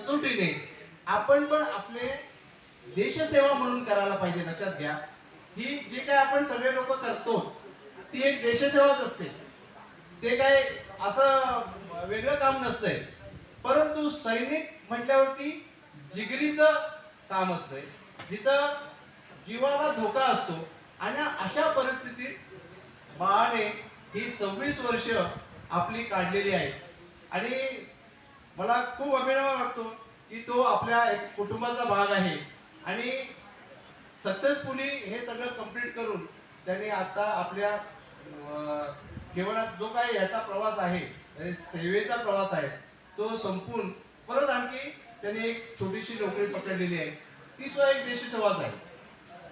सचोटीने आपण पण आपले देशसेवा म्हणून करायला पाहिजे लक्षात घ्या. ही जे काय आपण सगळे लोक करतो ती एक देशसेवाच असते. ते काय असं वेगळं काम नसतंय. परंतु सैनिक म्हटल्यावरती जिगरीचं काम असतंय. जिथं जीवाला धोका असतो आणि अशा परिस्थितीत बाळाने ही सव्वीस वर्ष आपली काढलेली आहेत. आणि मला खूप अभिमान वाटतो की तो आपल्या एक कुटुंबाचा भाग आहे. आणि सक्सेसफुली हे सगळं कंप्लीट करून त्याने आता आपल्या जीवनात जो काही याचा प्रवास आहे सेवेचा प्रवास आहे तो संपून परत आणखी त्याने एक छोटीशी नोकरी पकडलेली आहे. ती सुद्धा एक देशी देशसेवाच आहे.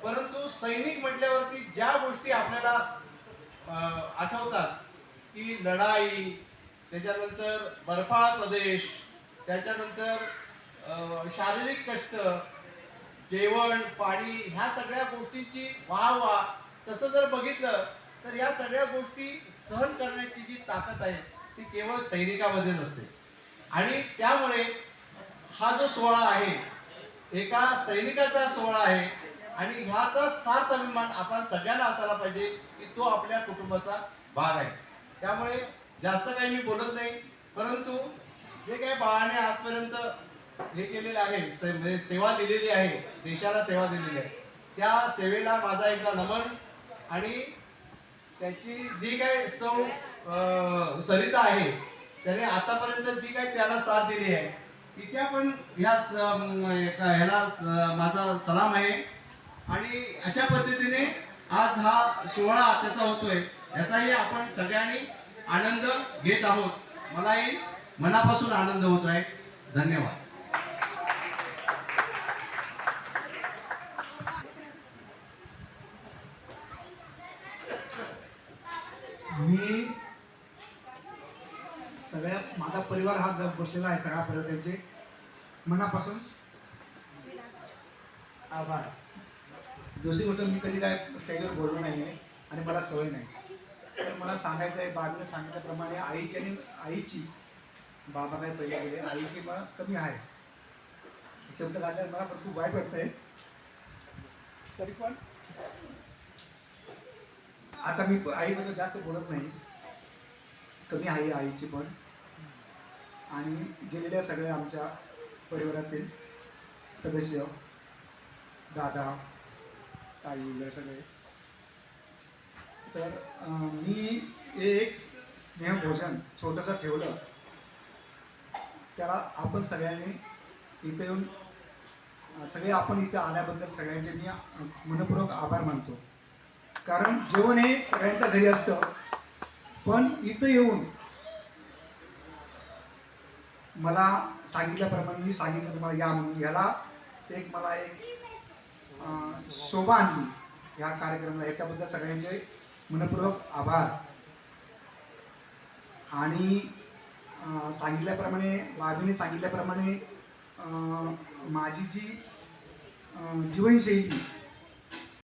परंतु सैनिक म्हटल्यावरती ज्या गोष्टी आपल्याला आठवतात की लढाई त्याच्यानंतर बर्फाळ प्रदेश त्याच्यानंतर शारीरिक कष्ट जेवण पाणी ह्या सगळ्या गोष्टींची वा वा तसं जर बघितलं तर या सगळ्या गोष्टी सहन करण्याची जी ताकद आहे ती केवळ सैनिकामध्येच असते. आणि त्यामुळे हा जो सोहळा आहे एका सैनिकाचा सोहळा आहे आणि ह्याचा सार्थ अभिमान आपण सगळ्यांना असायला पाहिजे की तो आपल्या कुटुंबाचा भाग आहे. त्यामुळे जास्त काही मी बोलत नाही परंतु जे काही बाळाने आजपर्यंत हे केलेलं आहे म्हणजे सेवा दिलेली आहे देशाला सेवा दिलेली आहे त्या सेवेला माझा एकदा नमन आणि त्याची जी काय सौ सरिता आहे त्याने आतापर्यंत जी काही त्याला साथ दिली आहे तिच्या पण ह्या ह्याला माझा सलाम आहे. आणि अशा पद्धतीने आज हा सोहळा त्याचा होतोय याचाही आपण सगळ्यांनी आनंद घेत आहोत. मलाही मनापासून आनंद होत आहे धन्यवाद. मी सगळ्या माझा परिवार हा जर बसलेला आहे सगळ्या परिवारांचे मनापासून आभार. दुसरी गोष्ट मी कधी काय स्टेजवर बोललो नाही आहे आणि मला सवय नाही. तर मला सांगायचं आहे बाबीने सांगितल्याप्रमाणे आईची आणि आईची बाबा काय पहिले गेले. आईची मला कमी आहे. शब्द काढल्यावर मला पण खूप वाईट वाटतंय. तरी पण आता मी आईबद्दल जास्त बोलत नाही. कमी आहे आईची पण. आणि गेलेल्या सगळ्या आमच्या परिवारातील सदस्य दादा आई वगैरे सगळे. तर मी एक स्नेहभोजन छोटंसं ठेवलं. त्याला आपण सगळ्यांनी इथे येऊन सगळे आपण इथे आल्याबद्दल सगळ्यांचे मी मनपूर्वक आभार मानतो. कारण जेवण हे सगळ्यांच्या घरी असतं पण इथं येऊन मला सांगितल्याप्रमाणे मी सांगितलं तुम्हाला या म्हणून याला एक मला एक शोभा आणली या कार्यक्रमाला. याच्याबद्दल सगळ्यांचे मनपूर्वक आभार. आणि सांगितल्याप्रमाणे वाघीने सांगितल्याप्रमाणे माझी जी जीवनशैली